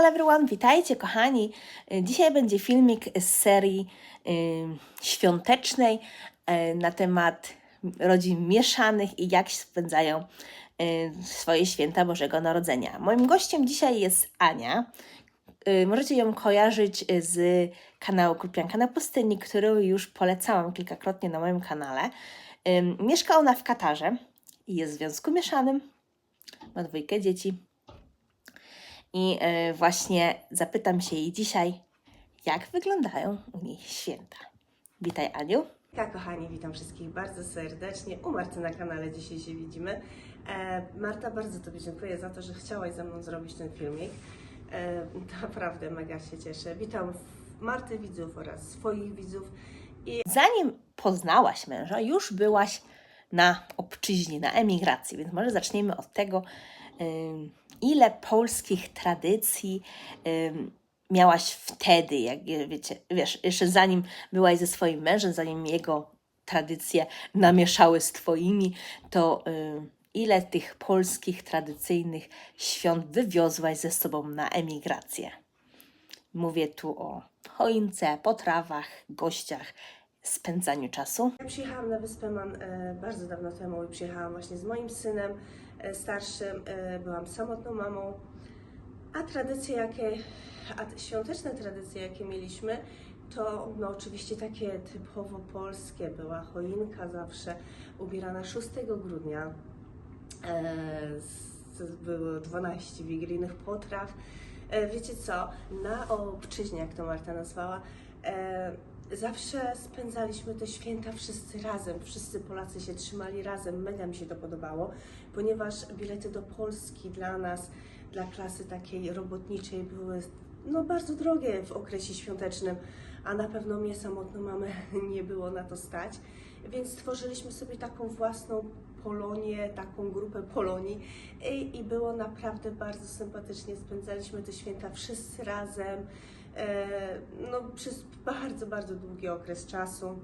Hello everyone, witajcie kochani. Y, Dzisiaj będzie filmik z serii y, świątecznej y, na temat rodzin mieszanych i jak spędzają y, swoje święta Bożego Narodzenia. Moim gościem dzisiaj jest Ania. Y, Możecie ją kojarzyć y, z kanału Krupianka na pustyni, który już polecałam kilkakrotnie na moim kanale. Ym, Mieszka ona w Katarze i jest w związku mieszanym. Ma dwójkę dzieci. I e, właśnie zapytam się jej dzisiaj, jak wyglądają u niej święta. Witaj, Aniu. Tak, kochani, witam wszystkich bardzo serdecznie. U Marty na kanale dzisiaj się widzimy. E, Marta, bardzo Tobie dziękuję za to, że chciałaś ze mną zrobić ten filmik. E, naprawdę mega się cieszę. Witam Marty widzów oraz swoich widzów. Zanim poznałaś męża, już byłaś na obczyźnie, na emigracji, więc może zaczniemy od tego, ile polskich tradycji miałaś wtedy, jak je- wiecie, wiesz, jeszcze zanim byłaś ze swoim mężem, zanim jego tradycje namieszały z twoimi, to ym, ile tych polskich tradycyjnych świąt wywiozłaś ze sobą na emigrację? Mówię tu o choince, potrawach, gościach, spędzaniu czasu. Ja przyjechałam na Wyspę Man e, bardzo dawno temu i przyjechałam właśnie z moim synem e, starszym. E, byłam samotną mamą. A tradycje, jakie, a te świąteczne tradycje, jakie mieliśmy, to no, oczywiście takie typowo polskie. Była choinka zawsze ubierana 6 grudnia. E, z, było 12 wigilijnych potraw. E, wiecie co, na obczyźnie, jak to Marta nazwała, e, zawsze spędzaliśmy te święta wszyscy razem. Wszyscy Polacy się trzymali razem. Mega mi się to podobało, ponieważ bilety do Polski dla nas, dla klasy takiej robotniczej były no, bardzo drogie w okresie świątecznym, a na pewno mnie samotną mamę nie było na to stać. Więc stworzyliśmy sobie taką własną Polonię, taką grupę Polonii i, i było naprawdę bardzo sympatycznie. Spędzaliśmy te święta wszyscy razem, no, przez bardzo, bardzo długi okres czasu.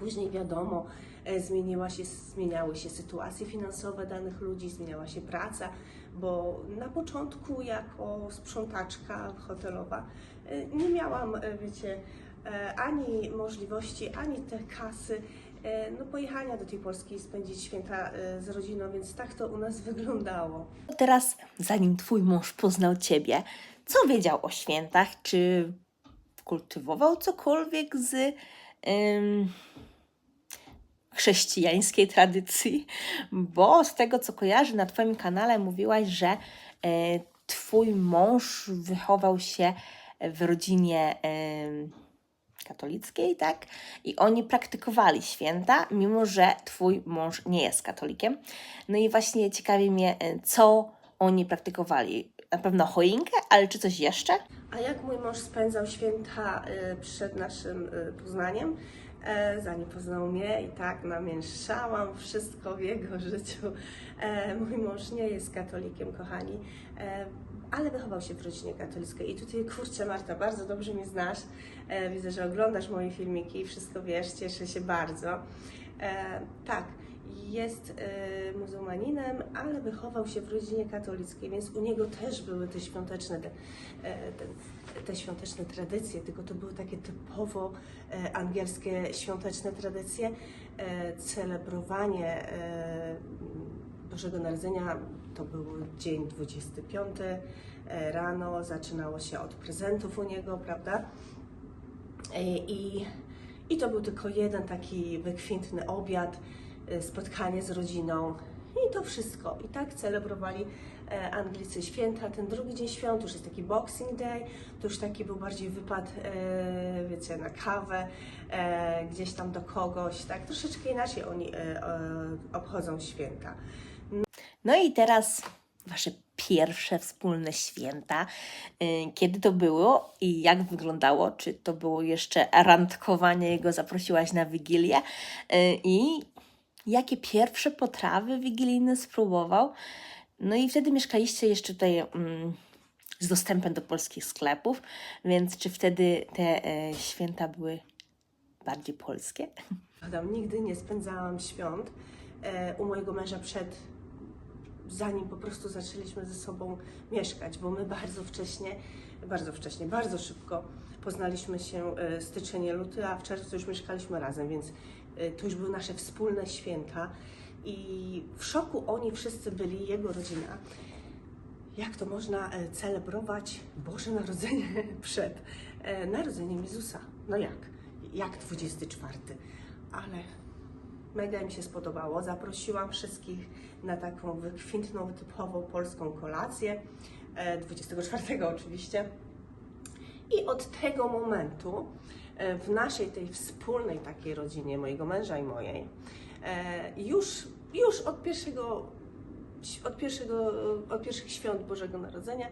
Później wiadomo, e, zmieniła się, zmieniały się sytuacje finansowe danych ludzi, zmieniała się praca, bo na początku jako sprzątaczka hotelowa e, nie miałam, e, wiecie, e, ani możliwości, ani te kasy, e, no pojechania do tej Polski i spędzić święta e, z rodziną, więc tak to u nas wyglądało. Teraz, zanim twój mąż poznał ciebie, co wiedział o świętach? Czy kultywował cokolwiek z chrześcijańskiej tradycji? Bo z tego, co kojarzę, na twoim kanale mówiłaś, że e, twój mąż wychował się w rodzinie katolickiej, tak? I oni praktykowali święta, mimo że twój mąż nie jest katolikiem. No i właśnie ciekawi mnie, e, co oni praktykowali. Na pewno choinkę, ale czy coś jeszcze? A jak mój mąż spędzał święta y, przed naszym y, Poznaniem, e, zanim poznał mnie i tak namieszałam wszystko w jego życiu. E, Mój mąż nie jest katolikiem, kochani, e, ale wychował się w rodzinie katolickiej. I tutaj, kurczę Marta, bardzo dobrze mnie znasz. Widzę, że oglądasz moje filmiki i wszystko wiesz, cieszę się bardzo. Tak, jest e, muzułmaninem, ale wychował się w rodzinie katolickiej, więc u niego też były te świąteczne, te, e, te, te świąteczne tradycje, tylko to były takie typowo e, angielskie świąteczne tradycje. E, celebrowanie e, Bożego Narodzenia to był dzień 25 e, rano, zaczynało się od prezentów u niego, prawda? I, I to był tylko jeden taki wykwintny obiad, spotkanie z rodziną i to wszystko. I tak celebrowali e, Anglicy święta. Ten drugi dzień świąt już jest taki Boxing Day, to już taki był bardziej wypad, e, wiecie, na kawę, e, gdzieś tam do kogoś, tak? Troszeczkę inaczej oni obchodzą święta. No i teraz wasze pierwsze wspólne święta. Y, Kiedy to było i jak wyglądało? Czy to było jeszcze randkowanie, jego zaprosiłaś na wigilię? Y, I jakie pierwsze potrawy wigilijne spróbował? No i wtedy mieszkaliście jeszcze tutaj mm, z dostępem do polskich sklepów, więc czy wtedy te e, święta były bardziej polskie? Nigdy nie spędzałam świąt e, u mojego męża przed zanim po prostu zaczęliśmy ze sobą mieszkać, bo my bardzo wcześnie, bardzo wcześnie, bardzo szybko poznaliśmy się e, styczeń, luty, a w czerwcu już mieszkaliśmy razem, więc to już były nasze wspólne święta i w szoku oni wszyscy byli, jego rodzina, jak to można e, celebrować Boże Narodzenie przed e, narodzeniem Jezusa. No jak? Jak 24? Ale mega mi się spodobało. Zaprosiłam wszystkich na taką wykwintną, typową polską kolację. e, 24 oczywiście. I od tego momentu e, w naszej tej wspólnej takiej rodzinie, mojego męża i mojej, e, już, już od pierwszego, od pierwszego, od pierwszych świąt Bożego Narodzenia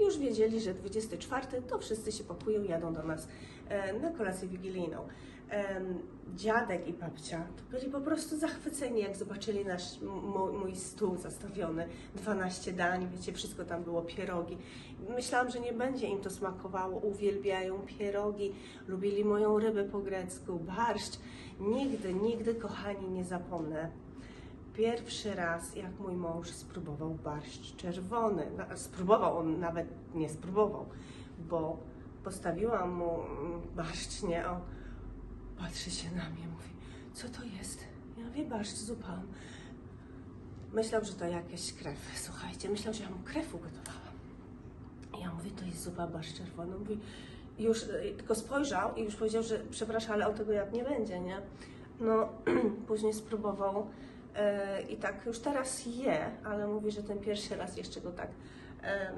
już wiedzieli, że 24 to wszyscy się pakują, jadą do nas e, na kolację wigilijną. Em, Dziadek i babcia byli po prostu zachwyceni, jak zobaczyli nasz, mój, mój stół zastawiony, 12 dań, wiecie, wszystko tam było, pierogi. Myślałam, że nie będzie im to smakowało, uwielbiają pierogi, lubili moją rybę po grecku, barszcz. Nigdy, nigdy, kochani, nie zapomnę. Pierwszy raz, jak mój mąż spróbował barszcz czerwony. Spróbował, on nawet nie spróbował, bo postawiłam mu barszcz, nie? On patrzy się na mnie, mówi, co to jest? Ja mówię, barszcz, zupa. Myślał, że to jakaś krew. Słuchajcie, myślał, że ja mu krew ugotowałam. Ja mówię, to jest zupa barszcz czerwony. Mówi, już y, tylko spojrzał i już powiedział, że przepraszam, ale on tego jak nie będzie, nie? No, później spróbował i tak już teraz je, ale mówi, że ten pierwszy raz jeszcze go tak, e,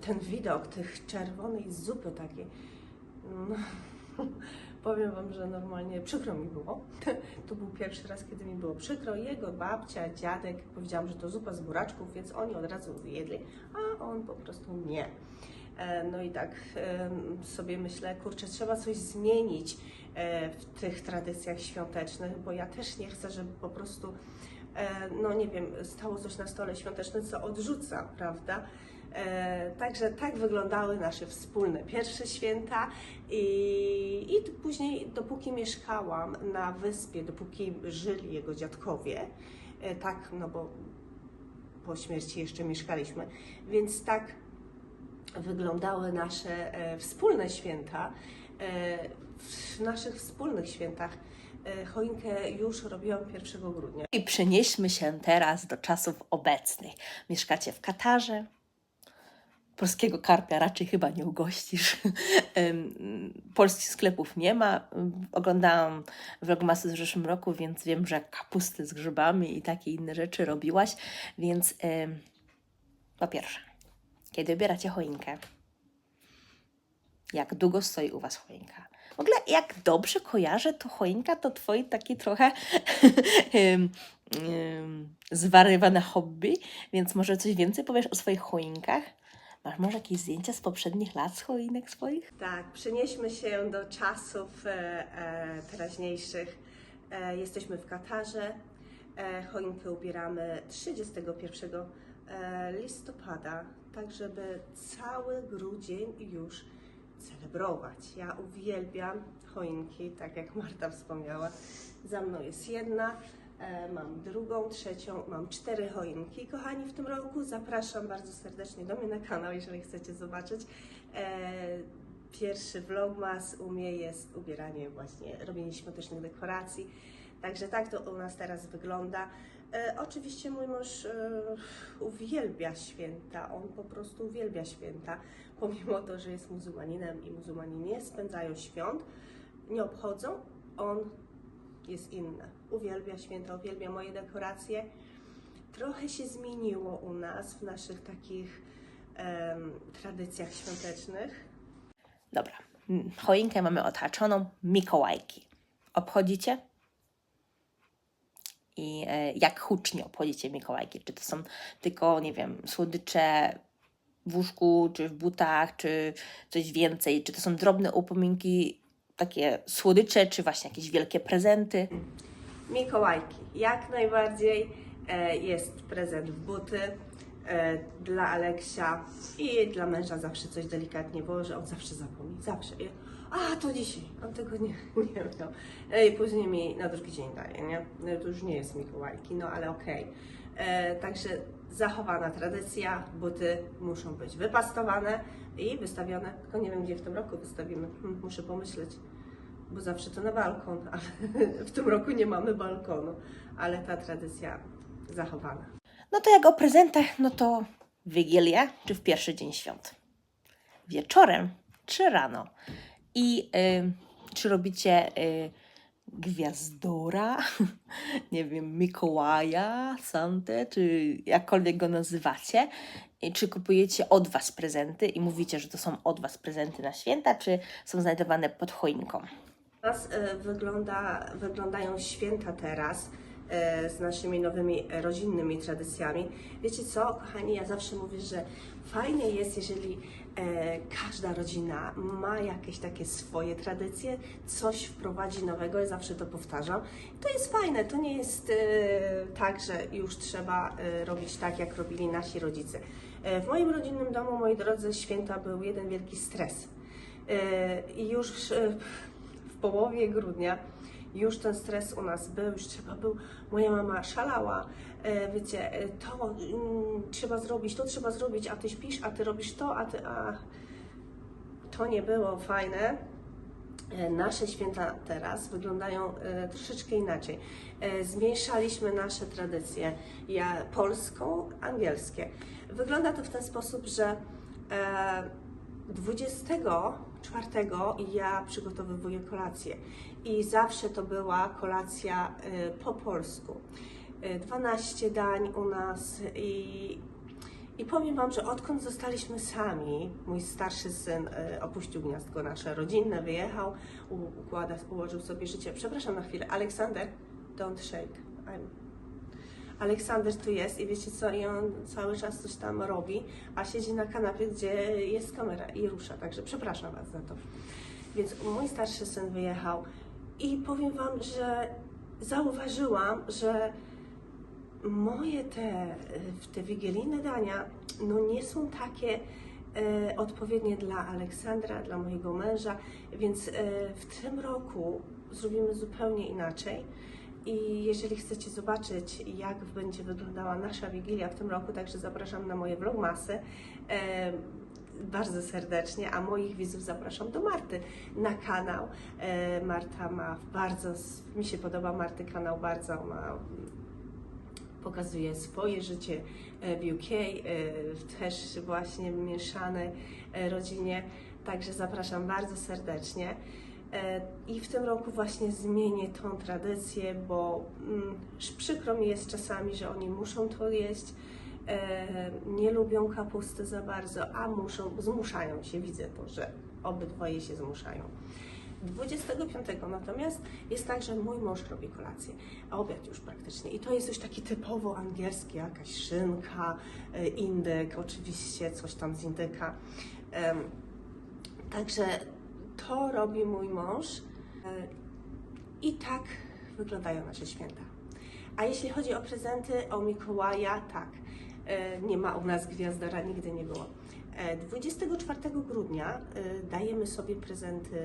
ten widok tych czerwonej zupy takiej, no, powiem Wam, że normalnie przykro mi było. To był pierwszy raz, kiedy mi było przykro. Jego babcia, dziadek, powiedziałam, że to zupa z buraczków, więc oni od razu jedli, a on po prostu nie. E, No i tak sobie myślę, kurczę, trzeba coś zmienić e, w tych tradycjach świątecznych, bo ja też nie chcę, żeby po prostu, e, no nie wiem, stało coś na stole świątecznym, co odrzuca, prawda? E, Także tak wyglądały nasze wspólne pierwsze święta i, i później, dopóki mieszkałam na wyspie, dopóki żyli jego dziadkowie, e, tak, no bo po śmierci jeszcze mieszkaliśmy, więc tak wyglądały nasze e, wspólne święta. E, w naszych wspólnych świętach e, choinkę już robiłam 1 grudnia. I przenieśmy się teraz do czasów obecnych. Mieszkacie w Katarze. Polskiego karpia raczej chyba nie ugościsz. Polskich sklepów nie ma. Oglądałam vlogmasy w zeszłym roku, więc wiem, że kapusty z grzybami i takie inne rzeczy robiłaś. Więc po pierwsze, kiedy wybieracie choinkę, jak długo stoi u Was choinka? W ogóle jak dobrze kojarzę, to choinka to Twoje takie trochę zwariowane hobby, więc może coś więcej powiesz o swoich choinkach? Masz może jakieś zdjęcia z poprzednich lat z choinek swoich? Tak, przenieśmy się do czasów e, e, teraźniejszych. E, jesteśmy w Katarze. E, choinkę ubieramy 31 e, listopada, tak żeby cały grudzień już celebrować. Ja uwielbiam choinki, tak jak Marta wspomniała. Za mną jest jedna, e, mam drugą, trzecią, mam cztery choinki. Kochani, w tym roku zapraszam bardzo serdecznie do mnie na kanał, jeżeli chcecie zobaczyć. E, Pierwszy vlogmas u mnie jest ubieranie właśnie, robienie świątecznych dekoracji. Także tak to u nas teraz wygląda. E, oczywiście mój mąż e, uwielbia święta, on po prostu uwielbia święta, pomimo to, że jest muzułmaninem i muzułmanie nie spędzają świąt, nie obchodzą, on jest inny. Uwielbia święta, uwielbia moje dekoracje. Trochę się zmieniło u nas w naszych takich tradycjach świątecznych. Dobra, choinkę mamy otaczoną, Mikołajki. Obchodzicie? I e, jak hucznie obchodzicie Mikołajki? Czy to są tylko, nie wiem, słodycze w łóżku, czy w butach, czy coś więcej? Czy to są drobne upominki, takie słodycze, czy właśnie jakieś wielkie prezenty? Mikołajki. Jak najbardziej e, jest prezent w buty e, dla Aleksia i dla męża zawsze coś delikatnie włoży. On zawsze zapomni, zawsze. A, to dzisiaj. On tego nie, nie miał. I później mi na drugi dzień daje, nie? No, to już nie jest Mikołajki, no ale okej. E, także zachowana tradycja, buty muszą być wypastowane i wystawione. Tylko nie wiem, gdzie w tym roku wystawimy. Hmm, muszę pomyśleć, bo zawsze to na balkon, ale w tym roku nie mamy balkonu, ale ta tradycja zachowana. No to jak o prezentach, no to Wigilia czy w pierwszy dzień świąt? Wieczorem czy rano? I y, czy robicie y, gwiazdora, nie wiem, Mikołaja, Santę, czy jakkolwiek go nazywacie? Czy kupujecie od Was prezenty i mówicie, że to są od Was prezenty na święta, czy są znajdowane pod choinką? U nas e, wygląda, wyglądają święta teraz z naszymi nowymi e, rodzinnymi tradycjami. Wiecie co, kochani, ja zawsze mówię, że fajnie jest, jeżeli e, każda rodzina ma jakieś takie swoje tradycje, coś wprowadzi nowego, ja zawsze to powtarzam. To jest fajne, to nie jest e, tak, że już trzeba e, robić tak, jak robili nasi rodzice. E, w moim rodzinnym domu, moi drodzy, święta był jeden wielki stres. E, I już e, w połowie grudnia już ten stres u nas był, już trzeba był, moja mama szalała, e, wiecie, e, to mm, trzeba zrobić, to trzeba zrobić, a ty śpisz, a ty robisz to, a ty, a to nie było fajne. E, nasze święta teraz wyglądają troszeczkę inaczej. Zmniejszaliśmy nasze tradycje ja, polską, angielskie. Wygląda to w ten sposób, że 20 czwartego ja przygotowywuję kolację i zawsze to była kolacja y, po polsku. Y, 12 dań u nas i, i powiem Wam, że odkąd zostaliśmy sami, mój starszy syn y, opuścił gniazdko nasze rodzinne, wyjechał, układa, ułożył sobie życie. Przepraszam na chwilę, Aleksander, don't shake. I'm Aleksander tu jest i wiecie co, i on cały czas coś tam robi, a siedzi na kanapie, gdzie jest kamera i rusza, także przepraszam Was za to. Więc mój starszy syn wyjechał i powiem Wam, że zauważyłam, że moje te, te wigilijne dania no nie są takie e, odpowiednie dla Aleksandra, dla mojego męża, więc e, w tym roku zrobimy zupełnie inaczej. I jeżeli chcecie zobaczyć, jak będzie wyglądała nasza Wigilia w tym roku, także zapraszam na moje vlogmasy bardzo serdecznie, a moich widzów zapraszam do Marty na kanał. E, Marta ma bardzo, mi się podoba Marty kanał bardzo, ma pokazuje swoje życie e, w UK, e, też właśnie mieszanej e, rodzinie. Także zapraszam bardzo serdecznie. E, I w tym roku właśnie zmienię tą tradycję, bo mm, przykro mi jest czasami, że oni muszą to jeść. E, nie lubią kapusty za bardzo, a muszą, zmuszają się, widzę to, że obydwoje się zmuszają. 25 natomiast jest tak, że mój mąż robi kolację, a obiad już praktycznie. I to jest coś taki typowo angielskie, jakaś szynka, e, indyk, oczywiście coś tam z indyka. Także to robi mój mąż e, i tak wyglądają nasze święta. A jeśli chodzi o prezenty, o Mikołaja, tak, e, nie ma u nas gwiazdora, nigdy nie było. E, 24 grudnia e, dajemy sobie prezenty,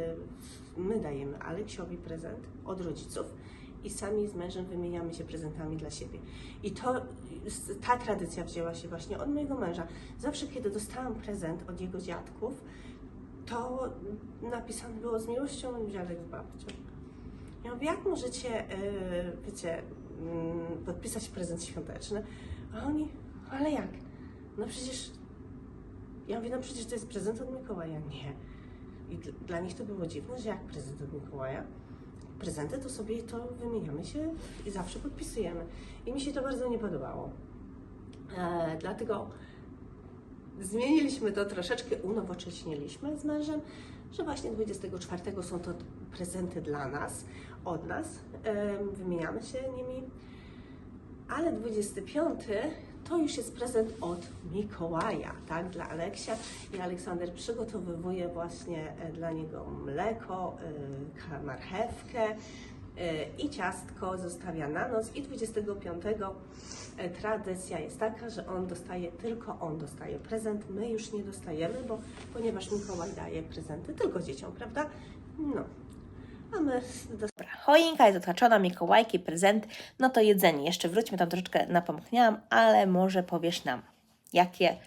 my dajemy Aleksiowi prezent od rodziców i sami z mężem wymieniamy się prezentami dla siebie. I to, ta tradycja wzięła się właśnie od mojego męża. Zawsze, kiedy dostałam prezent od jego dziadków, to napisane było z miłością dziadek z babcią. Ja mówię, jak możecie, yy, wiecie, mm, podpisać prezent świąteczny? A oni, ale jak? No przecież, ja mówię, no przecież to jest prezent od Mikołaja. Nie. I dla nich to było dziwne, że jak prezent od Mikołaja? Prezenty to sobie to wymieniamy się i zawsze podpisujemy. I mi się to bardzo nie podobało. E, dlatego zmieniliśmy to troszeczkę, unowocześniliśmy z mężem, że właśnie 24 są to prezenty dla nas, od nas, wymieniamy się nimi, ale 25 to już jest prezent od Mikołaja, tak, dla Aleksia. I Aleksander przygotowywuje właśnie e, dla niego mleko, e, marchewkę i ciastko zostawia na noc i 25 e, tradycja jest taka, że on dostaje, tylko on dostaje prezent, my już nie dostajemy, bo ponieważ Mikołaj daje prezenty tylko dzieciom, prawda? No. a my do Dobra, choinka jest otłaczona, Mikołajki, prezent, no to jedzenie. Jeszcze wróćmy, tam troszeczkę napomkniałam, ale może powiesz nam, jakie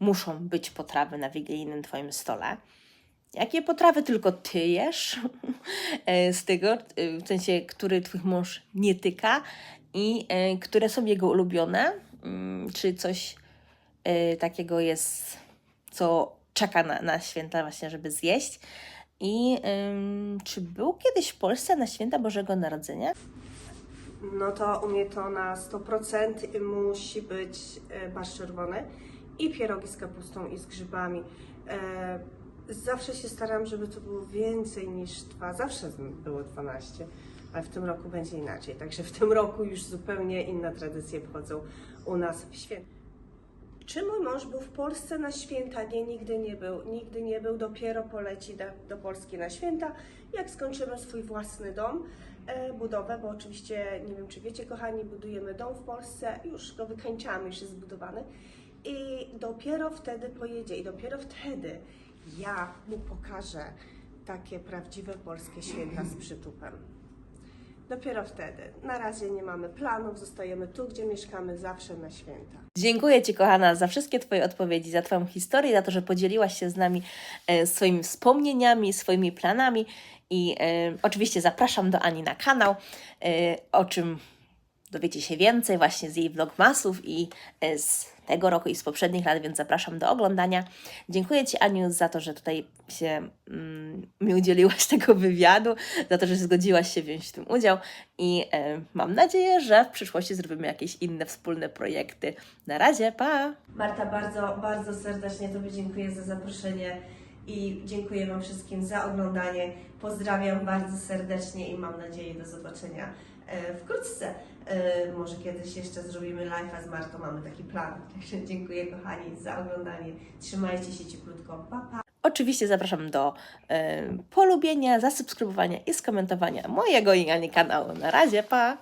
muszą być potrawy na wigilijnym Twoim stole? Jakie potrawy tylko Ty jesz? E, Z tego, e, w sensie, który Twój mąż nie tyka i e, które są jego ulubione? Mm, Czy coś takiego jest, co czeka na, na święta właśnie, żeby zjeść? I czy był kiedyś w Polsce na święta Bożego Narodzenia? No to u mnie to na 100% musi być barszcz czerwony i pierogi z kapustą i z grzybami. Zawsze się staram, żeby to było więcej niż dwa. Zawsze było 12, ale w tym roku będzie inaczej. Także w tym roku już zupełnie inne tradycje wchodzą u nas w święta. Czy mój mąż był w Polsce na święta? Nie, nigdy nie był. Nigdy nie był, dopiero poleci do, do Polski na święta, jak skończymy swój własny dom, e, budowę, bo oczywiście, nie wiem czy wiecie kochani, budujemy dom w Polsce, już go wykańczamy, już jest zbudowany i dopiero wtedy pojedzie i dopiero wtedy ja mu pokażę takie prawdziwe polskie święta z przytupem. Dopiero wtedy. Na razie nie mamy planów, zostajemy tu, gdzie mieszkamy zawsze na święta. Dziękuję Ci, kochana, za wszystkie Twoje odpowiedzi, za Twoją historię, za to, że podzieliłaś się z nami e, swoimi wspomnieniami, swoimi planami. I e, oczywiście zapraszam do Ani na kanał, e, o czym dowiecie się więcej właśnie z jej vlogmasów i e, z tego roku i z poprzednich lat, więc zapraszam do oglądania. Dziękuję Ci, Aniu, za to, że tutaj się mm, mi udzieliłaś tego wywiadu, za to, że zgodziłaś się wziąć w tym udział i e, mam nadzieję, że w przyszłości zrobimy jakieś inne wspólne projekty. Na razie, pa! Marta, bardzo, bardzo serdecznie Tobie dziękuję za zaproszenie i dziękuję Wam wszystkim za oglądanie. Pozdrawiam bardzo serdecznie i mam nadzieję do zobaczenia e, wkrótce. E, Może kiedyś jeszcze zrobimy live'a z Martą, mamy taki plan. Także dziękuję kochani za oglądanie. Trzymajcie się cieplutko. Pa, pa. Oczywiście zapraszam do e, polubienia, zasubskrybowania i skomentowania mojego i Ani kanału. Na razie, pa!